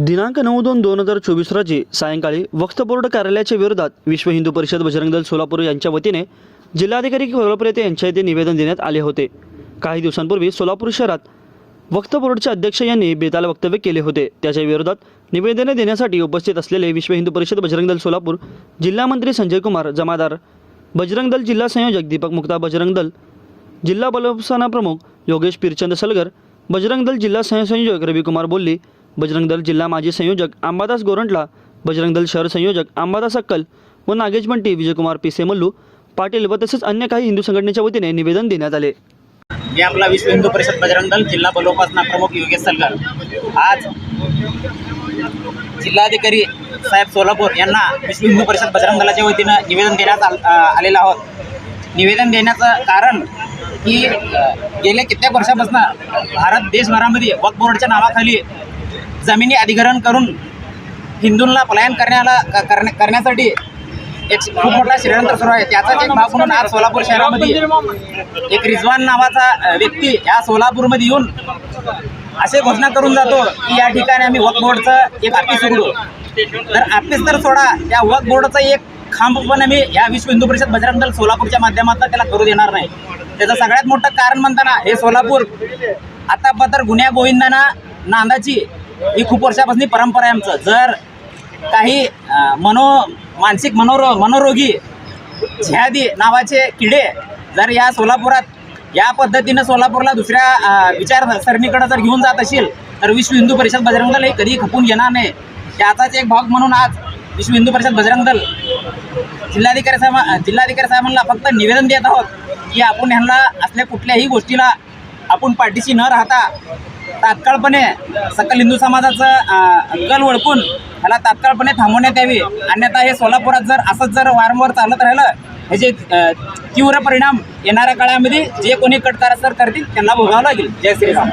दिनांक नऊ दोन दोन हजार चोवीस रोजी सायंकाळी वक्फ बोर्ड कार्यालयाच्या विरोधात विश्व हिंदू परिषद बजरंग दल सोलापूर यांच्या वतीने जिल्हाधिकारी कोल्हापूर येथे यांच्या येथे निवेदन देण्यात आले होते. काही दिवसांपूर्वी सोलापूर शहरात वक्फ बोर्डचे अध्यक्ष यांनी बेताल वक्तव्य केले होते. त्याच्या विरोधात निवेदने देण्यासाठी उपस्थित असलेले विश्व हिंदू परिषद बजरंग दल सोलापूर जिल्हा मंत्री संजय कुमार जमादार बजरंग दल जिल्हा संयोजक दीपक मुक्ता बजरंग दल जिल्हा बलसेना प्रमुख योगेश पिरचंद सलगर बजरंग दल जिल्हा सहसंयोजक रविकुमार बोल्ली बजरंग दल जिल्हा माजी संयोजक अंबादास गोरंटला बजरंग दल शहर संयोजक अंबादास अक्कल व नागेश बंटी विजयकुमार पिसे मल्लू पाटील व तसेच अन्य काही हिंदू संघटनेच्या वतीने निवेदन देण्यात आले. मी आपला विश्व हिंदू परिषद बजरंग दल जिल्हा बलोपासना प्रमुख योगेश सलगर. आज जिल्हाधिकारी साहेब सोलापूर यांना विश्व हिंदू परिषद बजरंग दलाच्या वतीनं निवेदन देण्यात आलेलं आहोत. निवेदन देण्याचं कारण की गेल्या कित्येक वर्षापासून भारत देशभरामध्ये वक्फ बोर्डच्या नावाखाली जमिनी अधिग्रहण करून हिंदूंना पलायन करण्याला क- करण्या करण्यासाठी एक खूप मोठा षडयंत्र सुरू आहे. त्याचाच एक भाग म्हणून आज सोलापूर शहरामध्ये एक रिजवान नावाचा व्यक्ती या सोलापूरमध्ये येऊन असे घोषणा करून जातो की या ठिकाणी आम्ही वक बोर्डचं एक ऑफिस उघडू. तर ऑफिस तर सोडा त्या वक बोर्डचा एक खांब पण आम्ही या विश्व हिंदू परिषद बजरंग दल सोलापूरच्या माध्यमातून त्याला करू देणार नाही. त्याचं सगळ्यात मोठं कारण म्हणताना हे सोलापूर आता पत्र गुन्ह्या गोविंदांना नांदाची ही खूप वर्षापासून परंपरा आहे आमचं. जर काही मनो मानसिक मनोरो मनोरोगी झ्यादी नावाचे किडे जर या सोलापुरात या पद्धतीनं सोलापूरला दुसऱ्या अ, विचारसरणीकडे जर घेऊन जात असेल तर विश्व हिंदू परिषद बजरंग दल हे कधी खपून घेणार नाही. त्याचाच एक भाग म्हणून आज विश्व हिंदू परिषद बजरंग दल जिल्हाधिकारी साहेब जिल्हाधिकारी साहेबांना फक्त निवेदन देत आहोत की आपण ह्यांना असल्या कुठल्याही गोष्टीला आपण पाठीशी न राहता तात्काळपणे सकल हिंदू समाजाचं गल ओळखून ह्याला तात्काळपणे थांबवण्यात यावी. अन्यथा हे सोलापुरात जर असंच जर वारंवार चालत राहिलं ह्याचे तीव्र परिणाम येणाऱ्या काळामध्ये जे कोणी कटकारस्थर करतील त्यांना भोगावं लागेल. जय श्रीराम.